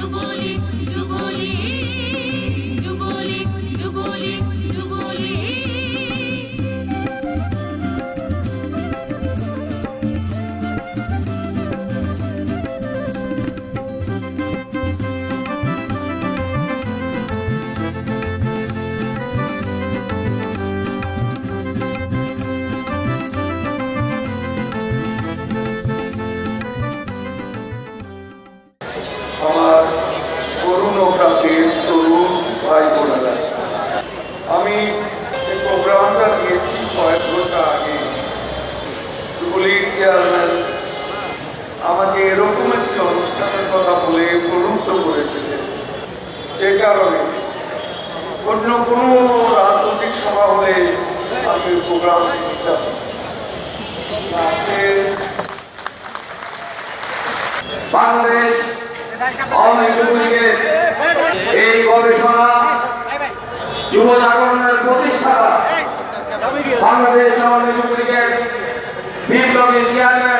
Zubuli, Zubuli. ইসলামের কথা বলে প্রলুপ্ত করেছিলেন এ কারণে অন্য কোন রাজনৈতিক সভা হলে আপনি প্রোগ্রাম বাংলাদেশ আওয়ামী লীগের এই গবেষণা প্রতিষ্ঠাতা বাংলাদেশ আওয়ামী লীগের বিপ্লবী চেয়ারম্যান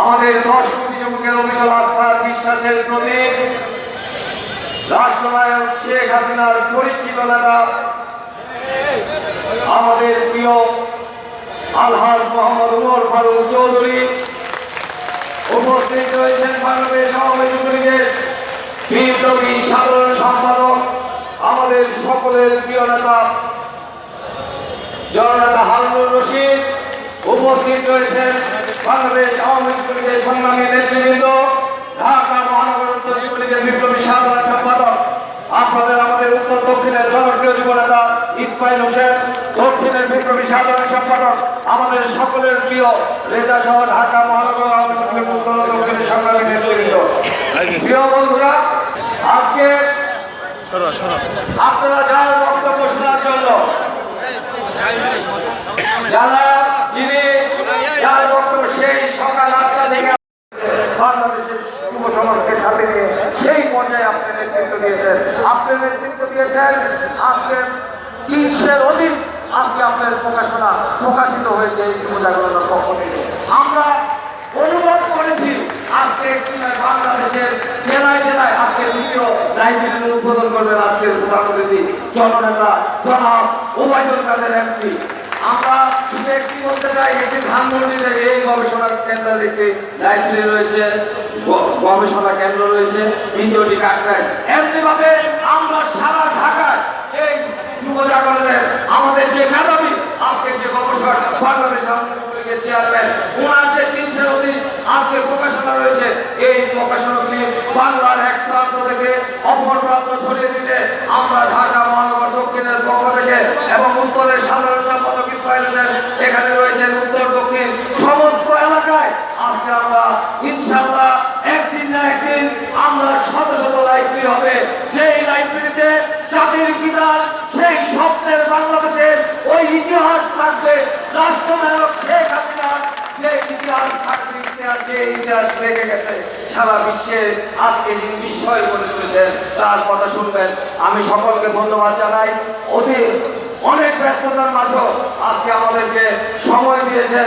আমাদের দশ কোটি যুবকের অবিচল আস্থার বিশ্বাসের প্রতীক রাষ্ট্রনায়ক শেখ হাসিনার পরিচিত নেতা আমাদের প্রিয় আলহাজ মোহাম্মদ উমর ফারুক চৌধুরী উপস্থিত সাধারণ সম্পাদক, আমাদের সকলের প্রিয় নেতা জননেতা হারুনুর রশিদ উপস্থিত রয়েছেন বাংলাদেশ আওয়ামী যুবলীগের সংগ্রামী নেতৃবৃন্দ, ঢাকা মহানগর উত্তর যুবলীগের বিপ্লবী সাধারণ সম্পাদক, আপনাদের আমাদের উত্তর দক্ষিণের জনপ্রিয় যুবনেতা ইসমাইল হোসেন, দক্ষিণের বিপ্লবী সাধারণ সম্পাদক, আমাদের সকলের প্রিয় রেজা সহ ঢাকা মহানগর আওয়ামী লীগের উত্তর দক্ষিণের সংগ্রামী নেতৃবৃন্দ। প্রিয় বন্ধুরা, আজকে আপনারা যার বক্তব্য শোনার জন্য যারা যিনি সেই পর্যায়ে আপনি নেতৃত্ব দিয়েছেন। আপনি নেতৃত্ব দিয়েছেন আজকে অধিক আজকে আপনার প্রকাশনা প্রকাশিত হয়েছে এই আমরা অনুভব করেছি আজকে বাংলাদেশের আমরা শুধু বলতে চাই এটি ধানমন্ডিতে এই গবেষণা কেন্দ্র একটি লাইব্রেরি রয়েছে গবেষণা কেন্দ্র রয়েছে তিনটি কাকরায় এমনিভাবে আমরা সারা ঢাকায় এই যুব জাগরণের আমাদের যে মেধাবী আজকে যে গবেষণা বাংলাদেশ আওয়ামী লীগের চেয়ারম্যান ওনার যে তিনশোর অধিক আজকে প্রকাশনা রয়েছে এই প্রকাশনাগুলি বাংলার এক প্রান্ত থেকে অপর প্রান্ত ছড়িয়ে দিতে আমরা ঢাকা মহানগর দক্ষিণের পক্ষ থেকে এবং উত্তরের সাধারণ সম্পাদক এখানে রয়েছেন। উত্তর, দক্ষিণ সমস্ত এলাকায় আজকে আমরা ইনশাআল্লাহ একদিন না একদিন আমরা শত শত লাইব্রেরি হবে। যেই লাইব্রেরিতে জাতির পিতার সেই শব্দের বাংলাদেশের ওই ইতিহাস থাকবে। রাষ্ট্রনায়ক শেখ হাসিনার যে ইতিহাস থাকবে, ইতিহাস যে ইতিহাস লেগে গেছে। সারা বিশ্বে আজকে যিনি বিস্ময় করে তুলেছেন, তার কথা শুনবেন। আমি সকলকে ধন্যবাদ জানাই। অতি অনেক ব্যস্ততার মাঝেও আজকে আমাদেরকে সময় দিয়েছেন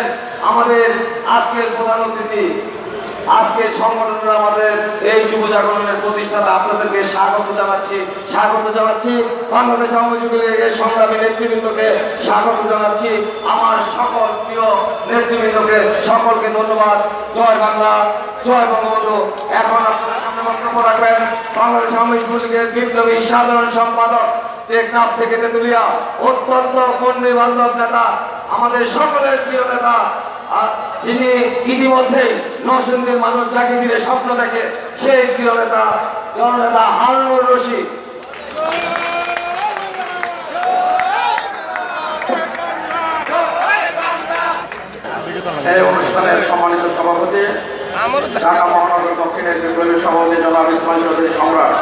আমাদের আজকের প্রধান অতিথি। আজকে সংগঠনের আমাদের এই যুব জাগরণের প্রতিষ্ঠাতা আপনাদেরকে স্বাগত জানাচ্ছি স্বাগত জানাচ্ছি। বাংলাদেশ আওয়ামী এই সংগ্রামী নেতৃবৃন্দকে স্বাগত জানাচ্ছি। আমার নেতৃবৃন্দকে সকলকে ধন্যবাদ। জয় বাংলা, জয় বঙ্গবন্ধু। এখন আপনাদের সামনে বক্তব্য রাখবেন বাংলাদেশ আওয়ামী যুগের বিপ্লবী সাধারণ সম্পাদক টেকনাফ থেকে তেতুলিয়া, অত্যন্ত কর্মী বান্ধব নেতা, আমাদের সকলের প্রিয় নেতা যিনি ইতিমধ্যেই নরসিংদীর মানুষ যাকে দিলে স্বপ্ন দেখে, সেই প্রিয় নেতা, জননেতা হারুনুর রশিদ। এই অনুষ্ঠানের সম্মানিত সভাপতি ঢাকা মহানগর দক্ষিণের বিপ্লবী সভাপতি জনাব ইসমাইল চৌধুরী সম্রাট।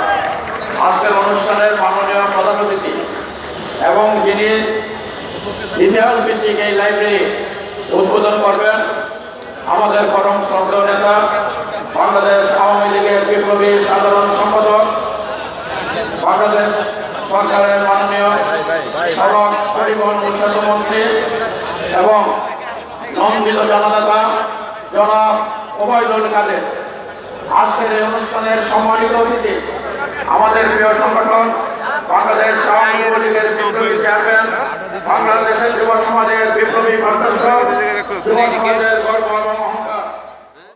আজকের অনুষ্ঠানের মাননীয় প্রধান অতিথি এবং যিনি ইতিহাস ভিত্তিক এই লাইব্রেরি উদ্বোধন করবেন আমাদের পরম শ্রদ্ধেয় নেতা বাংলাদেশ আওয়ামী লীগের বিপ্লবী সাধারণ সম্পাদক বাংলাদেশ সরকারের মাননীয় সড়ক পরিবহন উন্নয়ন মন্ত্রী এবং নন্দিত জননেতা জনাব ওবায়দুল কাদের আজকের এই অনুষ্ঠানের সম্মানিত আমাদের প্রিয় সংগঠন বাংলাদেশ আওয়ামী লীগের বাংলাদেশের যুব সমাজের বিপ্লবী কণ্ঠস্বর যুব সমাজের